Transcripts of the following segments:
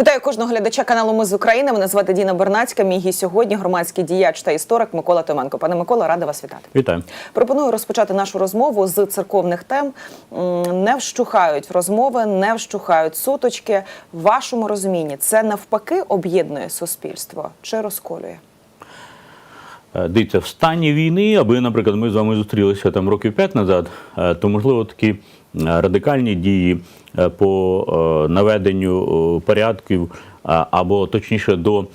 Вітаю кожного глядача каналу Ми з України. Мене звати Діна Бернацька. Мій гість сьогодні громадський діяч та історик Микола Томенко. Пане Микола, рада вас вітати. Вітаю. Пропоную розпочати нашу розмову з церковних тем. Не вщухають розмови, не вщухають суточки. В вашому розумінні це навпаки об'єднує суспільство чи розколює? Е, Дивіться, в стані війни, аби, наприклад, ми з вами зустрілися там років п'ять назад, е, то можливо такі е, радикальні дії по е, наведенню е, порядків, або точніше до е,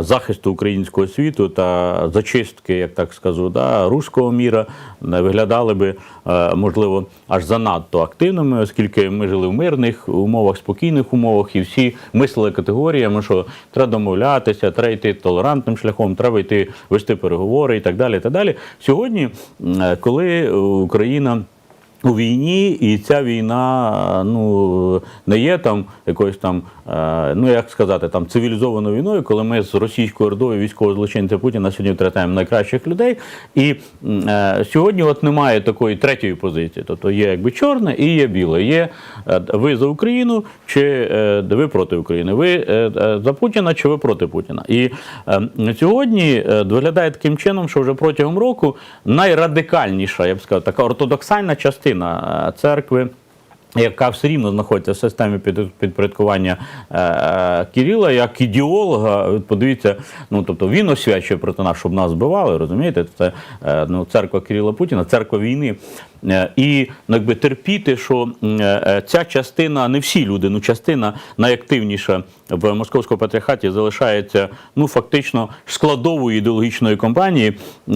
захисту українського світу та зачистки, як так скажу, да, руського міра виглядали би е, можливо аж занадто активними, оскільки ми жили в мирних умовах, спокійних умовах, і всі мислили категоріями, що треба домовлятися, треба йти толерантним шляхом, треба йти вести переговори і так далі. І так далі. Сьогодні, е, коли Україна у війні, і ця війна ну не є там якоюсь там, е, ну як сказати, там цивілізованою війною, коли ми з російською ордою військового злочинця Путіна сьогодні втрачаємо найкращих людей. І е, сьогодні от немає такої третьої позиції. Тобто є якби чорне і є біле. Є е, ви за Україну чи е, ви проти України? Ви е, е, за Путіна чи ви проти Путіна? І е, сьогодні е, виглядає таким чином, що вже протягом року найрадикальніша, я б сказав, така ортодоксальна частина е, церкви. Яка все рівно знаходиться в системі підпорядкування е, е, Кирила як ідеолога, подивіться, ну тобто він освячує проти нас, щоб нас збивали, розумієте? Це ну, церква Кирила Путіна, церква війни. І ну, якби терпіти, що ця частина, не всі люди, ну частина найактивніша в московському патріархаті залишається ну фактично складовою ідеологічної кампанії е,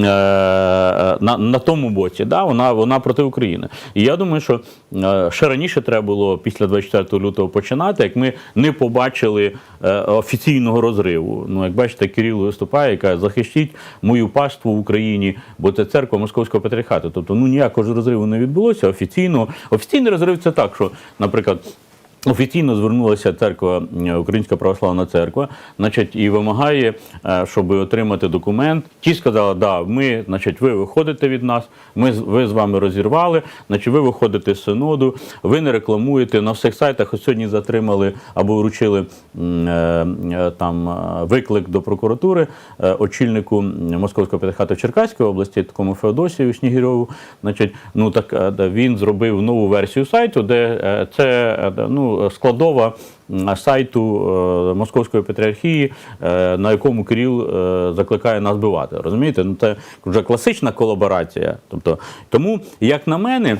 на, на тому боці. Да? Вона, вона проти України. І я думаю, що е, ще раніше треба було після 24 лютого починати, як ми не побачили е, офіційного розриву. Ну, як бачите, Кирил виступає, яка захищіть мою паству в Україні, бо це церква московського патріархату. Тобто, ну ніякого ж розриву не відбулося. Офіційно офіційний розрив це так, що, наприклад. Офіційно звернулася церква, е, Українська православна церква, значить, і вимагає, е, щоб отримати документ. Ті сказали, да, ми, значить, ви виходите від нас, ми ви з вами розірвали, значить, ви виходите з синоду, ви не рекламуєте на всіх сайтах. Ось сьогодні затримали або вручили е, там виклик до прокуратури очільнику Московського патріархату Черкаської області, такому Феодосію Снігірьову. Значить, ну так він зробив нову версію сайту, де це да, ну, складова сайту е, Московської патріархії, е, на якому Кирил е, закликає нас бивати. Розумієте? Ну це вже класична колаборація. Тобто, тому, як на мене.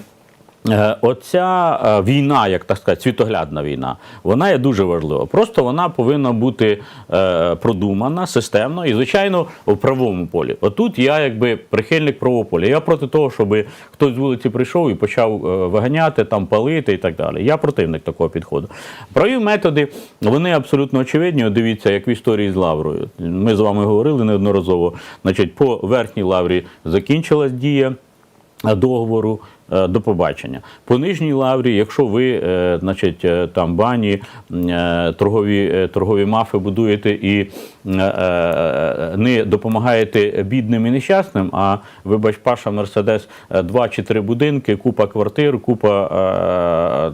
Е, Оця е, війна, як так сказати, світоглядна війна, вона є дуже важлива. Просто вона повинна бути е, продумана, системно і, звичайно, в правовому полі. Отут я якби прихильник правового поля. Я проти того, щоб хтось з вулиці прийшов і почав виганяти, там палити і так далі. Я противник такого підходу. Праві методи вони абсолютно очевидні. Дивіться, як в історії з Лаврою. Ми з вами говорили неодноразово. Значить, по верхній лаврі закінчилась дія договору. Е, До побачення. По нижній лаврі, якщо ви, е, значить, е, там бані, торгові, торгові мафи будуєте і не допомагаєте бідним і нещасним, а вибач, Паша Мерседес, е, два чи три будинки, купа квартир, купа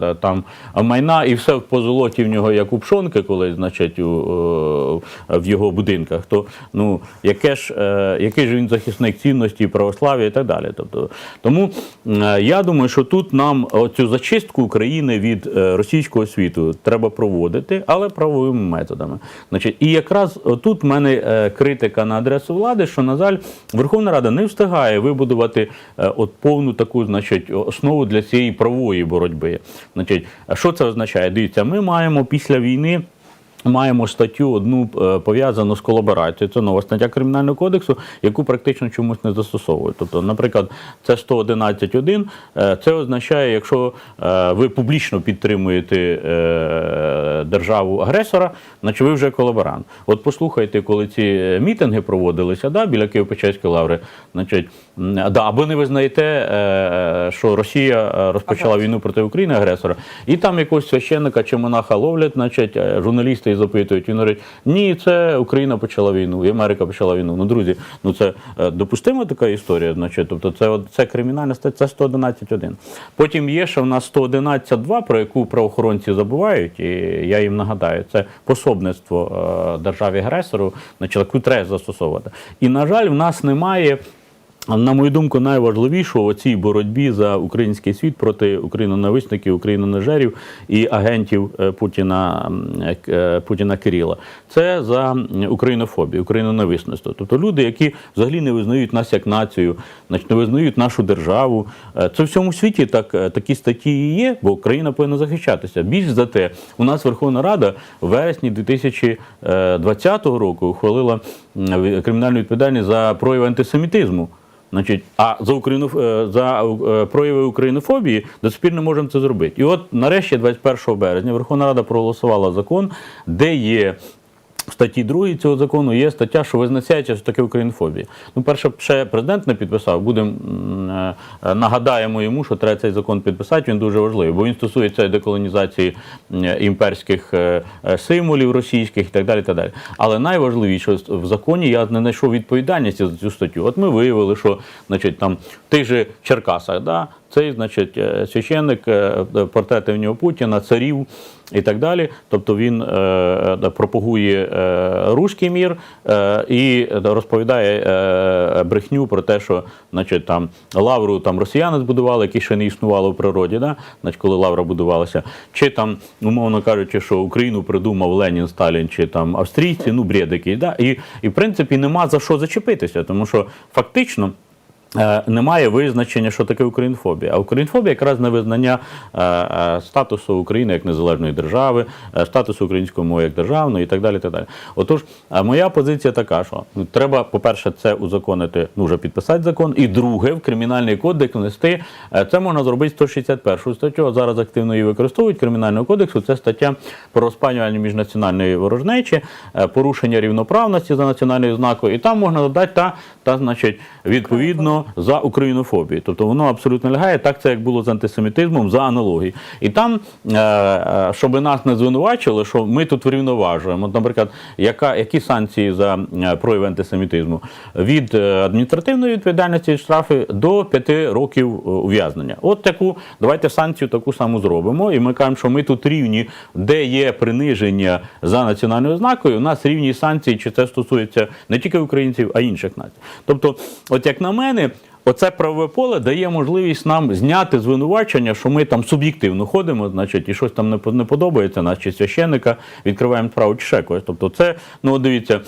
е, е, там майна, і все по золоті в нього як у пшонки, коли значить, у, е, в його будинках, то ну яке ж е, який ж він захисник цінності, православ'я і так далі. Тобто, тому е, я думаю, що тут нам цю зачистку України від е, російського світу треба проводити, але правовими методами. Значить, і якраз тут в мене е, критика на адресу влади, що на жаль, Верховна Рада не встигає вибудувати е, от повну таку, значить, основу для цієї правової боротьби. Значить, що це означає? Дивіться, ми маємо після війни. Маємо статтю одну е, пов'язану з колаборацією. Це нова стаття Кримінального кодексу, яку практично чомусь не застосовують. Тобто, наприклад, це 111.1, е, Це означає, якщо е, ви публічно підтримуєте державу агресора, значить ви вже колаборант. От послухайте, коли ці мітинги проводилися да, біля Києво-Печерської лаври, значить да, або не визнаєте, е, що Росія е, розпочала війну проти України агресора, і там якогось священника чи монаха ловлять, значить, е, журналісти і запитують. Він говорить, ні, це Україна почала війну, і Америка почала війну. Ну, друзі, ну це е, допустима така історія, значить, тобто це, це кримінальна стаття, це 111.1. Потім є ще в нас 111.2, про яку правоохоронці забувають, і я їм нагадаю, це пособництво е, державі-агресору, значить, яку треба застосовувати. І, на жаль, в нас немає. На мою думку, найважливішого у цій боротьбі за український світ проти україноненависників, українонежерів і агентів е, Путіна е, е, Путіна Кирила. Це за українофобію, україноненависництво. Тобто люди, які взагалі не визнають нас як націю, значить, не визнають нашу державу. Це в всьому світі так, такі статті є, бо Україна повинна захищатися. Більш за те, у нас Верховна Рада в вересні 2020 року ухвалила кримінальну відповідальність за прояв антисемітизму. Значить, а за Україну е, за е, прояви українофобії до сих пір не можемо це зробити. І от нарешті, 21 березня, Верховна Рада проголосувала закон, де є. В статті 2 цього закону є стаття, що визначається, що таке українофобія. Ну, перше, ще президент не підписав. Будемо е, нагадаємо йому, що треба цей закон підписати. Він дуже важливий, бо він стосується деколонізації імперських е, е, символів російських і так далі. Так далі. Але найважливіше в законі я не знайшов відповідальності за цю статтю. От ми виявили, що значить там в тих же Черкасах, да, цей, значить, е, священник, е, е, портрети в нього Путіна, царів і так далі. Тобто він пропагує руський мір і розповідає брехню про те, що значить, там лавру там росіяни збудували, які ще не існувало в природі, да? значить, коли лавра будувалася. Чи там, умовно кажучи, що Україну придумав Ленін, Сталін, чи там австрійці, ну бред. Да? І, і в принципі нема за що зачепитися, тому що фактично. Е, Немає визначення, що таке українофобія. А українофобія якраз невизнання е, е, статусу України як незалежної держави, статусу української мови як державної і так далі. Так далі. Отож, моя позиція така, що ну, треба, по-перше, це узаконити, ну вже підписати закон, і друге, в кримінальний кодекс внести. Це можна зробити 161 статтю. Зараз активно її використовують кримінального кодексу. Це стаття про розпалювання міжнаціональної ворожнечі, порушення рівноправності за національною ознакою. І там можна додати та, та значить, відповідно за українофобію. Тобто воно абсолютно лягає, так це як було з антисемітизмом за аналогії. І там, е, е, щоб нас не звинувачили, що ми тут врівноважуємо. Наприклад, яка, які санкції за е, прояви антисемітизму? Від адміністративної відповідальності штрафи до 5 років ув'язнення. От таку, давайте санкцію таку саму зробимо. І ми кажемо, що ми тут рівні, де є приниження за національною ознакою, у нас рівні санкції, чи це стосується не тільки українців, а інших націй. Тобто, от як на мене, Оце правове поле дає можливість нам зняти звинувачення, що ми там суб'єктивно ходимо, значить, і щось там не по- подобається, нас чи священника, відкриваємо справу чи ще когось. Тобто, це, ну дивіться.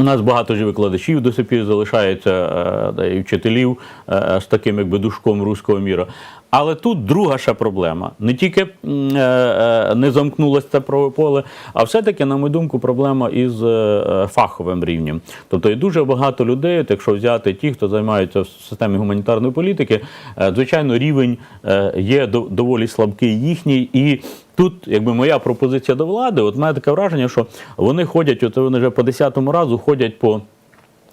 У нас багато ж викладачів до сих пір залишається е, і вчителів е, з таким якби душком руського міра. Але тут друга ще проблема. Не тільки е, не замкнулося це правове поле, а все-таки, на мою думку, проблема із фаховим рівнем. Тобто є дуже багато людей, от якщо взяти ті, хто займаються в системі гуманітарної політики, звичайно, рівень є до- доволі слабкий їхній. І тут, якби моя пропозиція до влади, от мене таке враження, що вони ходять, от вони вже по десятому разу ходять по.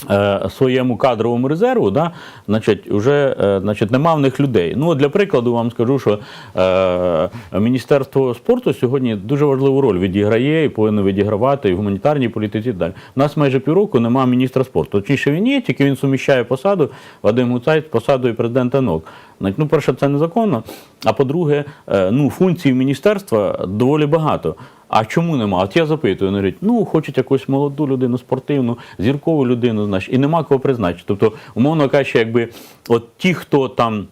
Е, Своєму кадровому резерву, да, значить, вже е, значить, нема в них людей. Ну, для прикладу вам скажу, що е, Міністерство спорту сьогодні дуже важливу роль відіграє і повинно відігравати і в гуманітарній політиці. і далі. У нас майже півроку немає міністра спорту. Точніше, він є, тільки він суміщає посаду Вадим Гуцай з посадою президента НОК. Ну, перше, це незаконно. А по-друге, е, ну, функцій міністерства доволі багато. А чому нема? От я запитую, вони говорять, ну хочуть якусь молоду людину, спортивну, зіркову людину, знаєш, і нема кого призначити. Тобто, умовно кажучи, якби от ті, хто там.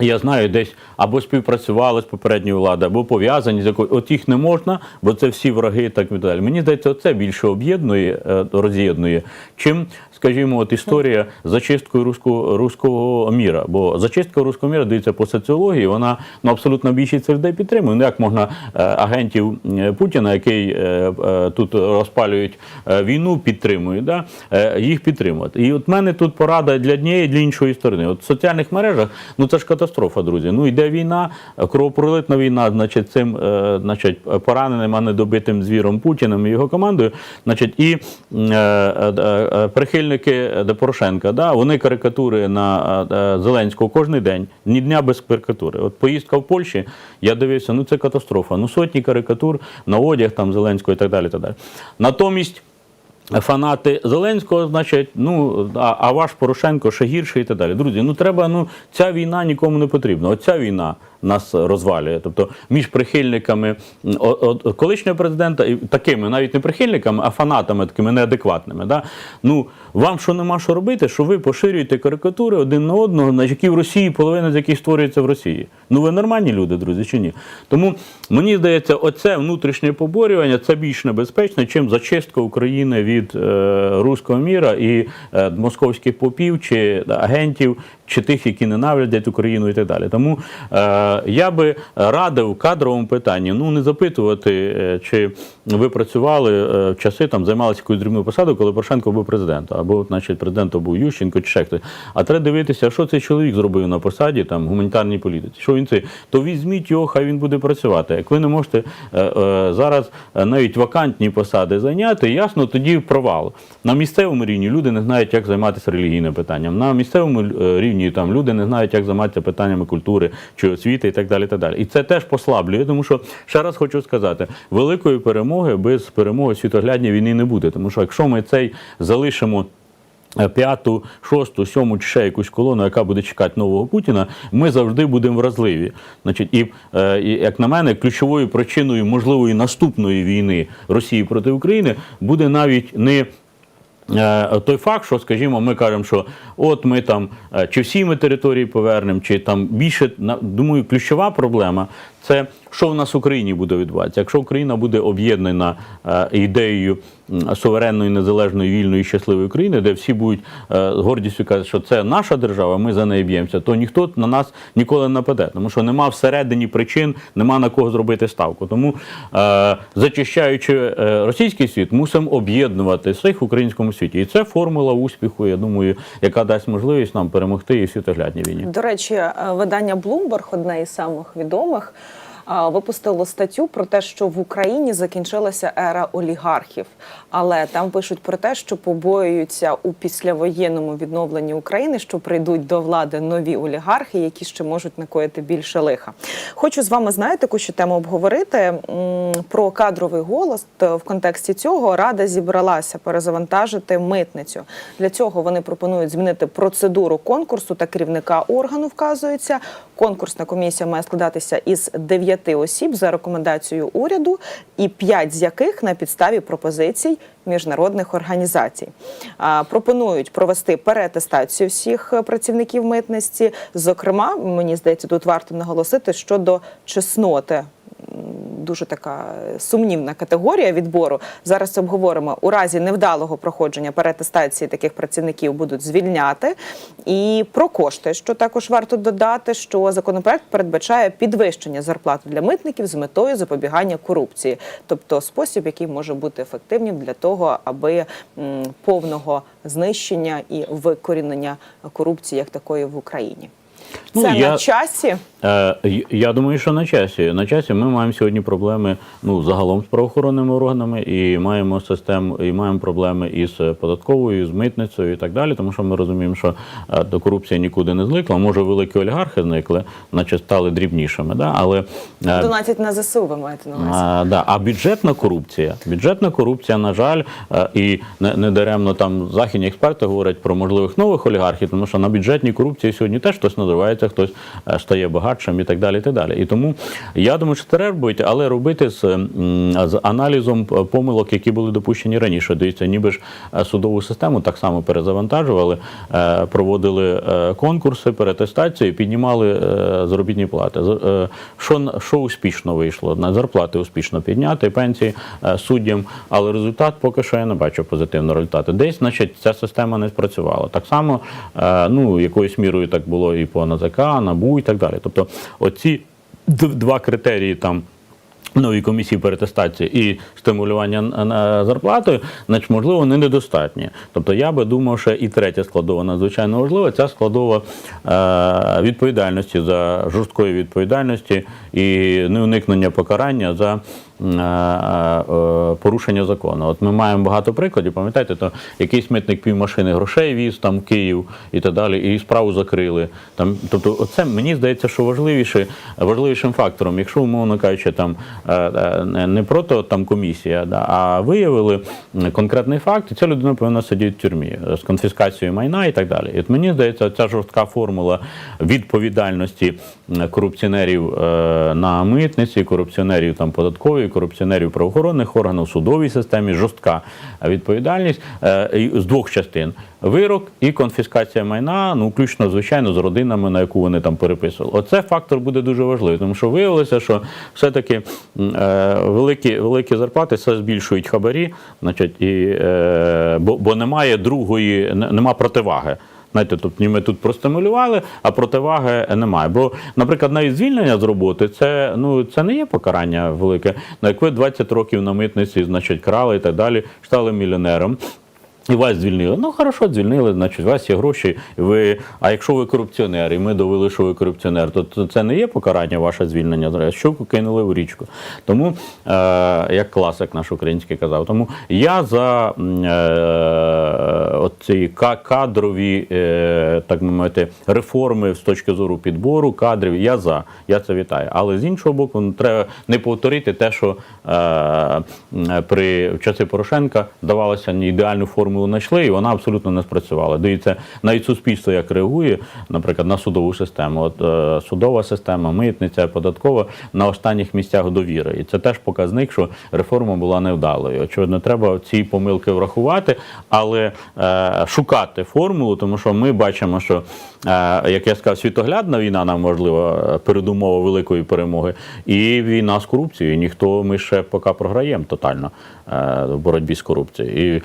Я знаю, десь або співпрацювали з попередньою владою, або пов'язані з якою. От їх не можна, бо це всі враги і так далі. Мені здається, це більше об'єднує, е, роз'єднує, чим, скажімо, от історія зачисткою руського, руського міра. Бо зачистка руського міра, дивіться, по соціології, вона ну, абсолютно більшість людей підтримує. Ну як можна е, агентів е, Путіна, який тут розпалюють війну, підтримують, да? їх підтримувати. І от мене тут порада для однієї, для іншої сторони. От в соціальних мережах, ну це ж катастрофа. Катастрофа, друзі. Ну йде війна, кровопролитна війна, значить, цим е, значить, пораненим, а не добитим звіром Путіним і його командою. Значить, і е, е, прихильники Порошенка, да, вони карикатури на Зеленського кожен день, ні дня без карикатури. От поїздка в Польщі, я дивився, ну це катастрофа. Ну сотні карикатур на одяг там Зеленського і так далі. Так далі. Натомість. Фанати Зеленського, значить, ну а, а ваш Порошенко ще гірший і так далі. Друзі, ну треба, ну ця війна нікому не потрібна. Оця війна нас розвалює. Тобто між прихильниками колишнього президента і такими, навіть не прихильниками, а фанатами такими неадекватними. Да? Ну вам що нема що робити, що ви поширюєте карикатури один на одного, на які в Росії половина з яких створюється в Росії. Ну ви нормальні люди, друзі, чи ні? Тому мені здається, оце внутрішнє поборювання це більш небезпечно, чим зачистка України від е, руського міра і е, московських попів чи агентів, чи тих, які ненавидять Україну і так далі. Тому е, я би радив кадровому питанні ну не запитувати, е, чи ви працювали е, в часи там займалися якоюсь дрібною посадою, коли Порошенко був президентом, або, значить, президентом був Ющенко чи ще хтось. А треба дивитися, що цей чоловік зробив на посаді там гуманітарній політиці. Що він це? То візьміть його, хай він буде працювати. Як ви не можете е, зараз навіть вакантні посади зайняти, ясно, тоді провал. На місцевому рівні люди не знають, як займатися релігійним питанням. На місцевому рівні там люди не знають, як займатися питаннями культури чи освіти і так далі. Так далі. і це теж послаблює, тому що ще раз хочу сказати, великої перемоги без перемоги світоглядній війни не буде. Тому що якщо ми цей залишимо. е, П'яту, шосту, сьому чи ще якусь колону, яка буде чекати нового Путіна, ми завжди будемо вразливі. Значить, і, е, і як на мене, ключовою причиною можливої наступної війни Росії проти України буде навіть не той факт, що, скажімо, ми кажемо, що от ми там е, чи всі ми території повернемо, чи там більше думаю, ключова проблема це що в нас в Україні буде відбуватися. Якщо Україна буде об'єднана е, ідеєю суверенної, незалежної, вільної, щасливої України, де всі будуть е, з гордістю казати, що це наша держава, ми за неї б'ємося, то ніхто на нас ніколи не нападе, тому що нема всередині причин, нема на кого зробити ставку. Тому е, зачищаючи російський світ, мусимо об'єднувати всіх в українському світі. І це формула успіху, я думаю, яка дасть можливість нам перемогти і світоглядній війні. До речі, видання Bloomberg, одне із самих відомих, випустило статтю про те, що в Україні закінчилася ера олігархів. Але там пишуть про те, що побоюються у післявоєнному відновленні України, що прийдуть до влади нові олігархи, які ще можуть накоїти більше лиха. Хочу з вами знаєте, таку ще тему обговорити про кадровий голос. В контексті цього рада зібралася перезавантажити митницю. Для цього вони пропонують змінити процедуру конкурсу та керівника органу. Вказується, конкурсна комісія має складатися із дев'яти осіб за рекомендацією уряду, і п'ять з яких на підставі пропозицій міжнародних організацій. Пропонують провести переатестацію всіх е, працівників митниці. Зокрема, мені здається, тут варто наголосити щодо чесноти дуже така сумнівна категорія відбору. Зараз обговоримо. У разі невдалого проходження перетестації таких працівників будуть звільняти. І про кошти, що також варто додати, що законопроект передбачає підвищення зарплати для митників з метою запобігання корупції, тобто спосіб, який може бути ефективним для того, аби повного знищення і викорінення корупції як такої в Україні. Ну, Це я- на часі. Е, Я думаю, що на часі. На часі ми маємо сьогодні проблеми ну, загалом з правоохоронними органами, і маємо систему, і маємо проблеми із податковою, з митницею і так далі, тому що ми розуміємо, що е, до корупції нікуди не зникла. Може, великі олігархи зникли, наче стали дрібнішими. Да? Але е, Донатять на ЗСУ, ви маєте на увазі. да. а бюджетна корупція, бюджетна корупція, на жаль, е, і не, даремно там західні експерти говорять про можливих нових олігархів, тому що на бюджетній корупції сьогодні теж хтось надривається, хтось е, стає багатшим і так далі. І так далі. І тому я думаю, що треба робити, але робити з, з аналізом помилок, які були допущені раніше. Дивіться, ніби ж е, судову систему так само перезавантажували, е, проводили е, конкурси, перетестацію, піднімали заробітні плати. Що, що успішно вийшло? На зарплати успішно підняти, пенсії суддям, але результат поки що я не бачу позитивного результату. Десь, значить, ця система не спрацювала. Так само, ну, якоюсь мірою так було і по НАЗК, НАБУ і так далі. Тобто, оці два критерії там. Нові комісії перетестації і стимулювання зарплатою, значить, можливо, не недостатні. Тобто я би думав, що і третя складова надзвичайно важлива. Ця складова е, відповідальності за жорсткої відповідальності і неуникнення покарання за порушення закону. От ми маємо багато прикладів. Пам'ятаєте, то якийсь митник півмашини грошей віз там в Київ і так далі, і справу закрили. Там, тобто, оце мені здається, що важливіше, важливішим фактором, якщо умовно кажучи, там е, е, не- просто там комісія, а виявили конкретний факт, і ця людина повинна сидіти в тюрмі е, з конфіскацією майна і так далі. І от мені здається, ця жорстка формула відповідальності корупціонерів е, на митниці, корупціонерів там податковій, корупціонерів правоохоронних органів, судовій системі, жорстка відповідальність е, з двох частин. Вирок і конфіскація майна, ну включно, звичайно, з родинами, на яку вони там переписували. Оце фактор буде дуже важливий, тому що виявилося, що все-таки е, великі, великі зарплати все збільшують хабарі, значить, і, е, бо, бо немає другої, нема противаги. Знаєте, тобто ми тут простимулювали, а противаги немає. Бо, наприклад, навіть звільнення з роботи це, ну, це не є покарання велике. Ну, як ви 20 років на митниці, значить, крали і так далі, стали мільйонером. І вас звільнили. Ну хорошо, звільнили, значить, у вас є гроші. Ви, а якщо ви корупціонер, і ми довели, що ви корупціонер, то, це не є покарання ваше звільнення. Щуку кинули в річку. Тому, е, як класик наш український казав, тому я за е, от ці ка- кадрові, е, так мовити, реформи з точки зору підбору кадрів. Я за, я це вітаю. Але з іншого боку, ну, треба не повторити те, що е, при в часи Порошенка давалося ідеальну формулу знайшли, і вона абсолютно не спрацювала. Дивіться, навіть суспільство як реагує, наприклад, на судову систему. От е, судова система, митниця, податкова на останніх місцях довіри. І це теж показник, що реформа була невдалою. Очевидно, треба ці помилки врахувати, але е, шукати формулу, тому що ми бачимо, що е, як я сказав, світоглядна війна нам важлива е, передумова великої перемоги, і війна з корупцією. Ніхто ми ще поки програємо тотально е, в боротьбі з корупцією. І е,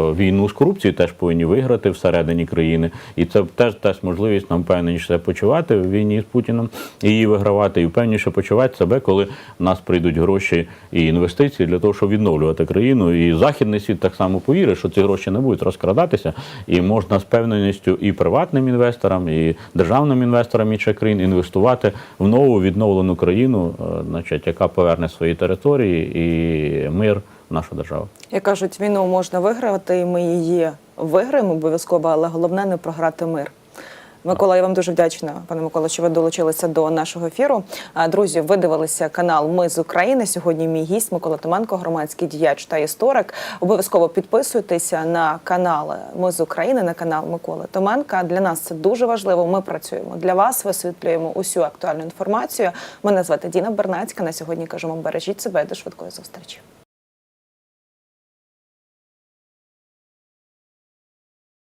війну з корупцією теж повинні виграти всередині країни. І це теж дасть можливість нам впевненіше себе почувати в війні з Путіним і її вигравати, і впевненіше почувати себе, коли в нас прийдуть гроші і інвестиції для того, щоб відновлювати країну. І західний світ так само повірить, що ці гроші не будуть розкрадатися, і можна з певненістю і приватним інвесторам, і державним інвесторам інших країн інвестувати в нову відновлену країну, е, значить, яка поверне свої території і мир нашу державу. Як кажуть, війну можна виграти, і ми її виграємо обов'язково, але головне не програти мир. Микола, я вам дуже вдячна, пане Микола, що ви долучилися до нашого ефіру. Друзі, ви дивилися канал Ми з України. Сьогодні мій гість Микола Томенко, громадський діяч та історик. Обов'язково підписуйтеся на канал Ми з України, на канал Миколи Томенка. Для нас це дуже важливо. Ми працюємо для вас, висвітлюємо усю актуальну інформацію. Мене звати Діна Бернацька. На сьогодні кажемо бережіть себе до швидкої зустрічі.